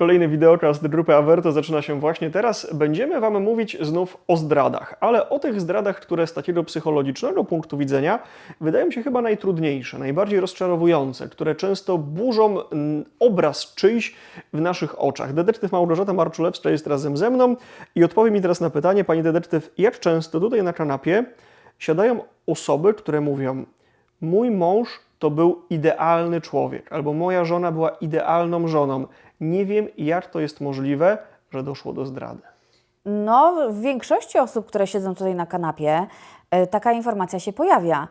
Kolejny wideokast grupy Averto zaczyna się właśnie teraz. Będziemy Wam mówić znów o zdradach, ale o tych zdradach, które z takiego psychologicznego punktu widzenia wydają się chyba najtrudniejsze, najbardziej rozczarowujące, które często burzą obraz czyjś w naszych oczach. Detektyw Małgorzata Marczulewska jest razem ze mną i odpowie mi teraz na pytanie, pani detektyw, jak często tutaj na kanapie siadają osoby, które mówią: Mój mąż to był idealny człowiek, albo moja żona była idealną żoną. Nie wiem, jak to jest możliwe, że doszło do zdrady. No, w większości osób, które siedzą tutaj na kanapie, e, taka informacja się pojawia.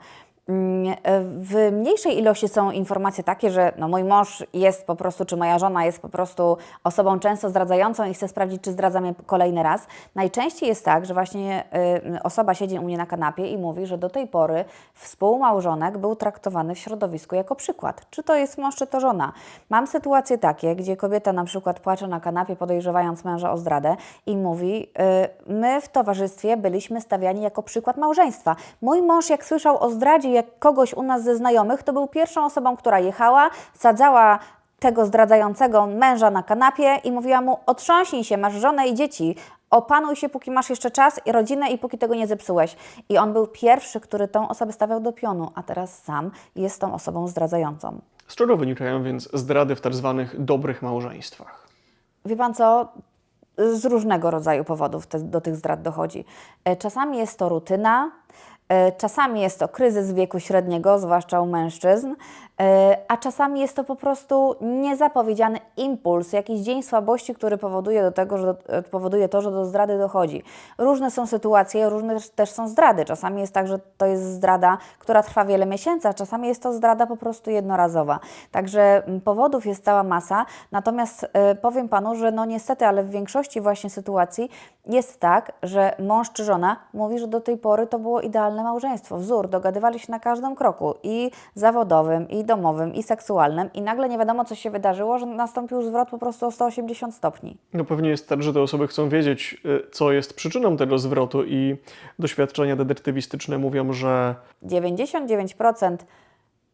Mm, e, W mniejszej ilości są informacje takie, że no, mój mąż jest po prostu, czy moja żona jest po prostu osobą często zdradzającą i chcę sprawdzić, czy zdradza mnie kolejny raz. Najczęściej jest tak, że właśnie y, osoba siedzi u mnie na kanapie i mówi, że do tej pory współmałżonek był traktowany w środowisku jako przykład. Czy to jest mąż, czy to żona. Mam sytuacje takie, gdzie kobieta na przykład płacze na kanapie, podejrzewając męża o zdradę i mówi, y, my w towarzystwie byliśmy stawiani jako przykład małżeństwa. Mój mąż jak słyszał o zdradzie jak kogoś u nas ze znajomych, to był pierwszą osobą, która jechała, sadzała tego zdradzającego męża na kanapie i mówiła mu: Otrząśnij się, masz żonę i dzieci, opanuj się, póki masz jeszcze czas i rodzinę i póki tego nie zepsułeś. I on był pierwszy, który tą osobę stawiał do pionu, a teraz sam jest tą osobą zdradzającą. Z czego wynikają więc zdrady w tak zwanych dobrych małżeństwach? Wie pan co? Z różnego rodzaju powodów te, do tych zdrad dochodzi. E, Czasami jest to rutyna, czasami jest to kryzys wieku średniego, zwłaszcza u mężczyzn, e, a czasami jest to po prostu niezapowiedziany impuls, jakiś dzień słabości, który powoduje, do tego, że do, e, powoduje to, że do zdrady dochodzi. Różne są sytuacje, różne też- są zdrady. Czasami jest tak, że to jest zdrada, która trwa wiele miesięcy, a czasami jest to zdrada po prostu jednorazowa. Także powodów jest cała masa, natomiast e, powiem Panu, że no niestety, ale w większości właśnie sytuacji jest tak, że mąż czy żona mówi, że do tej pory to było idealne małżeństwo, wzór, dogadywali się na każdym kroku i zawodowym, i domowym, i seksualnym i nagle nie wiadomo, co się wydarzyło, że nastąpił zwrot po prostu o 180 stopni. No pewnie jest tak, że te osoby chcą wiedzieć, y, co jest przyczyną tego zwrotu i doświadczenia detektywistyczne mówią, że 99%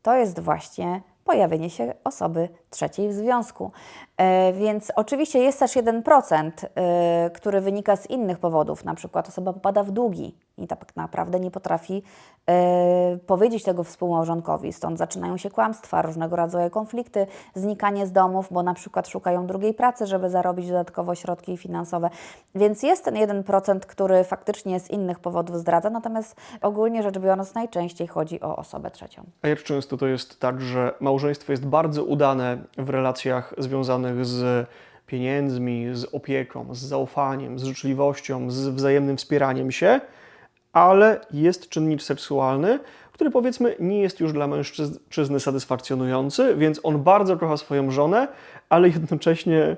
to jest właśnie pojawienie się osoby trzeciej w związku. E, więc oczywiście jest też 1%, e, który wynika z innych powodów, na przykład osoba popada w długi i tak naprawdę nie potrafi e, powiedzieć tego współmałżonkowi, stąd zaczynają się kłamstwa, różnego rodzaju konflikty, znikanie z domów, bo na przykład szukają drugiej pracy, żeby zarobić dodatkowo środki finansowe. Więc jest ten 1%, który faktycznie z innych powodów zdradza, natomiast ogólnie rzecz biorąc najczęściej chodzi o osobę trzecią. A jak często to jest tak, że małżeństwo jest bardzo udane w relacjach związanych z pieniędzmi, z opieką, z zaufaniem, z życzliwością, z wzajemnym wspieraniem się, ale jest czynnik seksualny, który powiedzmy nie jest już dla mężczyzny satysfakcjonujący, więc on bardzo kocha swoją żonę, ale jednocześnie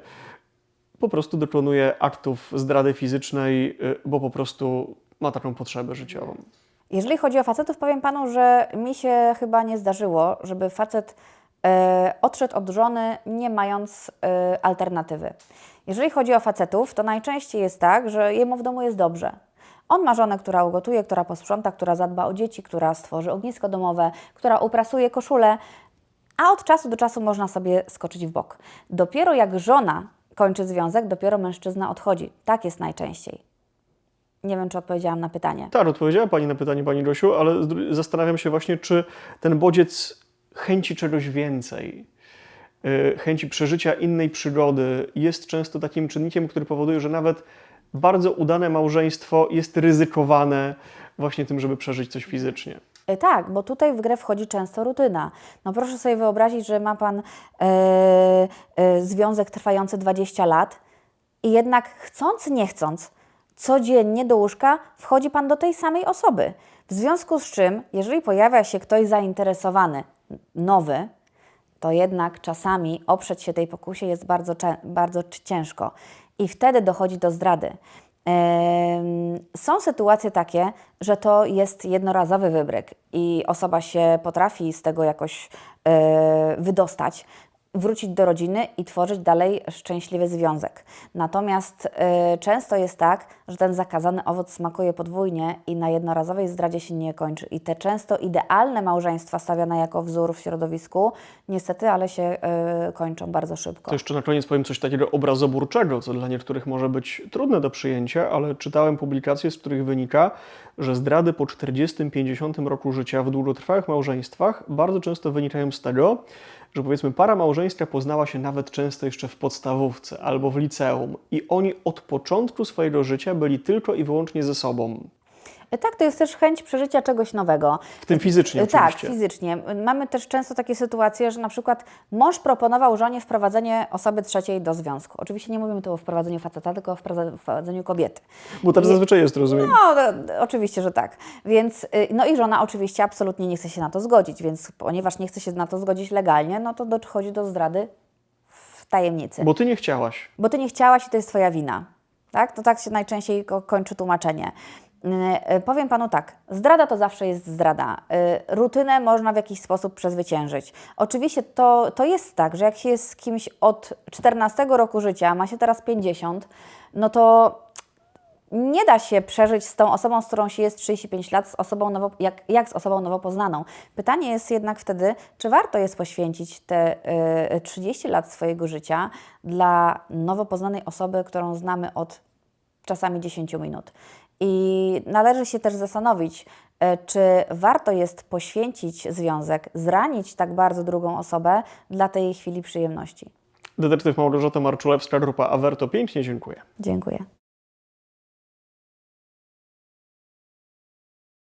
po prostu dokonuje aktów zdrady fizycznej, y, bo po prostu ma taką potrzebę życiową. Jeżeli chodzi o facetów, powiem panu, że mi się chyba nie zdarzyło, żeby facet e, odszedł od żony, nie mając e, alternatywy. Jeżeli chodzi o facetów, to najczęściej jest tak, że jemu w domu jest dobrze. On ma żonę, która ugotuje, która posprząta, która zadba o dzieci, która stworzy ognisko domowe, która uprasuje koszulę, a od czasu do czasu można sobie skoczyć w bok. Dopiero jak żona kończy związek, dopiero mężczyzna odchodzi. Tak jest najczęściej. Nie wiem, czy odpowiedziałam na pytanie. Tak, odpowiedziała Pani na pytanie, Pani Gosiu, ale zastanawiam się właśnie, czy ten bodziec chęci czegoś więcej, y, chęci przeżycia innej przygody jest często takim czynnikiem, który powoduje, że nawet bardzo udane małżeństwo jest ryzykowane właśnie tym, żeby przeżyć coś fizycznie. E, Tak, bo tutaj w grę wchodzi często rutyna. No proszę sobie wyobrazić, że ma Pan e, e, związek trwający 20 lat i jednak chcąc, nie chcąc, codziennie do łóżka wchodzi Pan do tej samej osoby. W związku z czym, jeżeli pojawia się ktoś zainteresowany, nowy, to jednak czasami oprzeć się tej pokusie jest bardzo, bardzo ciężko i wtedy dochodzi do zdrady. Są sytuacje takie, że to jest jednorazowy wybryk i osoba się potrafi z tego jakoś e, wydostać. Wrócić do rodziny i tworzyć dalej szczęśliwy związek. Natomiast y, często jest tak, że ten zakazany owoc smakuje podwójnie i na jednorazowej zdradzie się nie kończy. I te często idealne małżeństwa stawiane jako wzór w środowisku, niestety, ale się y, kończą bardzo szybko. To jeszcze na koniec powiem coś takiego obrazoburczego, co dla niektórych może być trudne do przyjęcia, ale czytałem publikacje, z których wynika, że zdrady po 40-50 roku życia w długotrwałych małżeństwach bardzo często wynikają z tego, że powiedzmy para małżeńska poznała się nawet często jeszcze w podstawówce albo w liceum i oni od początku swojego życia byli tylko i wyłącznie ze sobą. Y, Tak, to jest też chęć przeżycia czegoś nowego. W tym fizycznie Y, Tak, oczywiście. fizycznie. Mamy też często takie sytuacje, że na przykład mąż proponował żonie wprowadzenie osoby trzeciej do związku. Oczywiście nie mówimy tu o wprowadzeniu faceta, tylko o wprowadzeniu kobiety. Bo tak zazwyczaj jest, rozumiem. No, oczywiście, że tak. Więc, y, no i żona oczywiście absolutnie nie chce się na to zgodzić, więc ponieważ nie chce się na to zgodzić legalnie, no to dochodzi do zdrady w tajemnicy. Bo ty nie chciałaś. Bo ty nie chciałaś i to jest twoja wina. Tak? To tak się najczęściej ko- kończy tłumaczenie. Yy, yy, Powiem panu tak, zdrada to zawsze jest zdrada. Yy, Rutynę można w jakiś sposób przezwyciężyć. Oczywiście to, to jest tak, że jak się jest z kimś od 14 roku życia, ma się teraz 50, no to nie da się przeżyć z tą osobą, z którą się jest 35 lat, z osobą nowo, jak, jak z osobą nowo poznaną. Pytanie jest jednak wtedy, czy warto jest poświęcić te y, 30 lat swojego życia dla nowo poznanej osoby, którą znamy od czasami 10 minut. I należy się też zastanowić, y, czy warto jest poświęcić związek, zranić tak bardzo drugą osobę dla tej chwili przyjemności. Detektyw Małgorzata Marczulewska, grupa Averto. Pięknie dziękuję. Dziękuję.